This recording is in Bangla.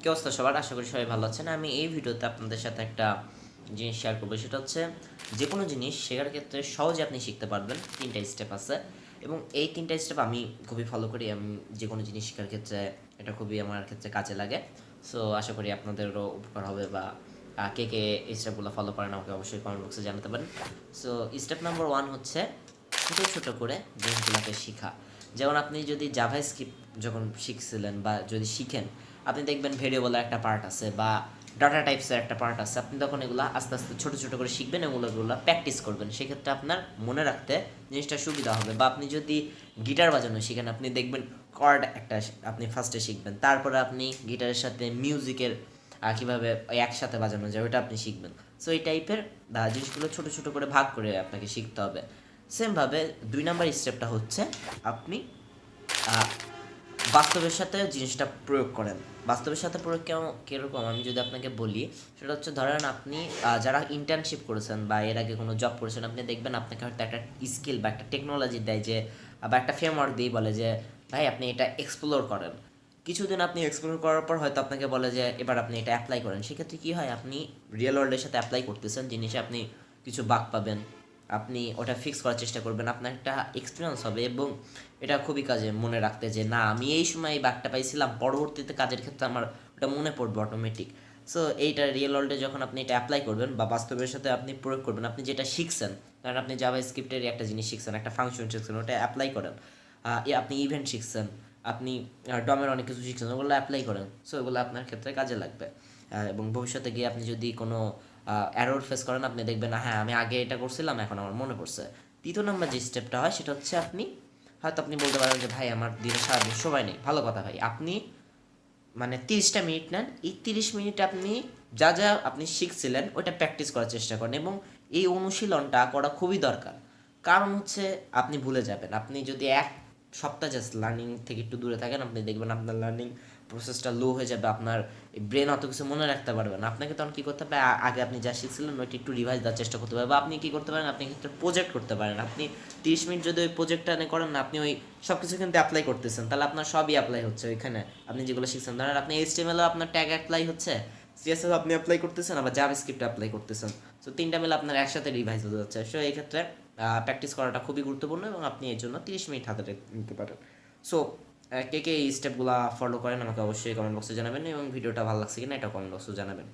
কি অবস্থা সবার? আশা করি সবাই ভালো আছেন। আমি এই ভিডিওতে আপনাদের সাথে একটা জিনিস শেয়ার করব। সেটা হচ্ছে যে কোনো জিনিস শেখার ক্ষেত্রে সহজে আপনি শিখতে পারবেন। তিনটা স্টেপ আছে এবং এই তিনটা স্টেপ আমি খুবই ফলো করি। আমি যে কোনো জিনিস শেখার ক্ষেত্রে এটা খুবই আমার ক্ষেত্রে কাজে লাগে। সো আশা করি আপনাদেরও উপকার হবে বা কে কে এই স্টেপগুলো ফলো করেন আমাকে অবশ্যই কমেন্ট বক্সে জানাতে পারেন। সো স্টেপ নাম্বার ওয়ান হচ্ছে ছোটো ছোটো করে জিনিসগুলোকে শেখা। যেমন আপনি যদি জাভা স্ক্রিপ্ট যখন শিখছিলেন বা যদি শিখেন আপনি দেখবেন ভেরিয়েবলের একটা পার্ট আছে বা ডাটা টাইপসের একটা পার্ট আছে। আপনি তখন এগুলো আস্তে আস্তে ছোটো ছোটো করে শিখবেন এবং এগুলো প্র্যাকটিস করবেন। সেক্ষেত্রে আপনার মনে রাখতে জিনিসটা সুবিধা হবে। বা আপনি যদি গিটার বাজানো শিখেন, আপনি দেখবেন কর্ড একটা আপনি ফার্স্টে শিখবেন। তারপরে আপনি গিটারের সাথে মিউজিকের কীভাবে একসাথে বাজানো যায় ওটা আপনি শিখবেন। সো এই টাইপের জিনিসগুলো ছোটো ছোটো করে ভাগ করে আপনাকে শিখতে হবে। সেমভাবে দুই নাম্বার স্টেপটা হচ্ছে আপনি বাস্তবের সাথে জিনিসটা প্রয়োগ করেন। বাস্তবের সাথে প্রয়োগ কেমন, কীরকম? আমি যদি আপনাকে বলি, সেটা হচ্ছে ধরেন আপনি যারা ইন্টার্নশিপ করেছেন বা এর আগে কোনো জব করেছেন, আপনি দেখবেন আপনাকে হয়তো একটা স্কিল বা একটা টেকনোলজি দেয় যে, বা একটা ফ্রেমওয়ার্ক দিয়ে বলে যে, ভাই, আপনি এটা এক্সপ্লোর করেন। কিছুদিন আপনি এক্সপ্লোর করার পর হয়তো আপনাকে বলে যে, এবার আপনি এটা অ্যাপ্লাই করেন। সেক্ষেত্রে কী হয়? আপনি রিয়েল ওয়ার্ল্ডের সাথে অ্যাপ্লাই করতেছেন, জিনিসে আপনি কিছু বাক পাবেন। আপনি ওটা ফিক্স করার চেষ্টা করবেন, আপনার একটা এক্সপিরিয়েন্স হবে এবং এটা খুবই কাজে মনে রাখতে যে, না, আমি এই সময় এই বাঘটা পাইছিলাম, পরবর্তীতে কাজের ক্ষেত্রে আমার ওটা মনে পড়বে অটোমেটিক সো এইটা রিয়েল ওয়ার্ল্ডে যখন আপনি এটা অ্যাপ্লাই করবেন বা বাস্তবের সাথে আপনি প্রয়োগ করবেন, আপনি যেটা শিখছেন কারণ আপনি জাভা স্ক্রিপ্টের একটা জিনিস শিখছেন, একটা ফাংশন শিখছেন, ওটা অ্যাপ্লাই করেন। আপনি ইভেন্ট শিখছেন, আপনি ডমের অনেক কিছু শিখছেন, ওগুলো অ্যাপ্লাই করেন। সো ওগুলো আপনার ক্ষেত্রে কাজে লাগবে। এবং ভবিষ্যতে গিয়ে আপনি যদি কোনো অ্যারোর ফেস করেন, আপনি দেখবেন হ্যাঁ আমি আগে এটা করছিলাম, এখন আমার মনে পড়ছে। তৃতীয় নম্বর যে স্টেপটা হয়, সেটা হচ্ছে আপনি, হয়তো আপনি বলতে পারেন যে, ভাই, আমার দিনে সারাদিন সময় নেই। ভালো কথা, ভাই। আপনি মানে তিরিশটা মিনিট নেন, এই তিরিশ মিনিট আপনি যা যা আপনি শিখছিলেন ওটা প্র্যাকটিস করার চেষ্টা করেন এবং এই অনুশীলনটা করা খুবই দরকার। কারণ হচ্ছে, আপনি ভুলে যাবেন। আপনি যদি এক সপ্তাহ জাস্ট লার্নিং থেকে একটু দূরে থাকেন, আপনি দেখবেন আপনার লার্নিং প্রসেসটা লো হয়ে যাবে, আপনার ব্রেন অত কিছু মনে রাখতে পারবে না। আপনাকে তখন কী করতে হবে? আগে আপনি যা শিখছিলেন, ওইটি একটু রিভাইজ দেওয়ার চেষ্টা করতে পারবেন বা আপনি কী করতে পারেন? আপনি কিন্তু প্রজেক্ট করতে পারেন। আপনি তিরিশ মিনিট যদি ওই প্রজেক্টটা এনে করেন আপনি ওই সব কিছু কিন্তু অ্যাপ্লাই করতেছেন। তাহলে আপনার সবই অ্যাপ্লাই হচ্ছে ওইখানে। আপনি যেগুলো শিখছেন, ধরেন আপনি এইচটিএমএলও আপনার ট্যাগ অ্যাপ্লাই হচ্ছে সিএসএস আপনি অ্যাপ্লাই করতেছেন, আবার জাভা স্ক্রিপ্ট অ্যাপ্লাই করতেছেন। সো তিনটা মিলে আপনার একসাথে রিভাইজ হতে যাচ্ছে। সো এই ক্ষেত্রে প্র্যাকটিস করাটা খুবই গুরুত্বপূর্ণ এবং আপনি এর জন্য তিরিশ মিনিট হাতে নিতে পারেন। সো কে কে এই স্টেপগুলো ফলো করেন আমাকে অবশ্যই কমেন্ট বক্সে জানাবেন এবং ভিডিওটা ভালো লাগছে কিনা এটা কমেন্ট বক্সে জানাবেন।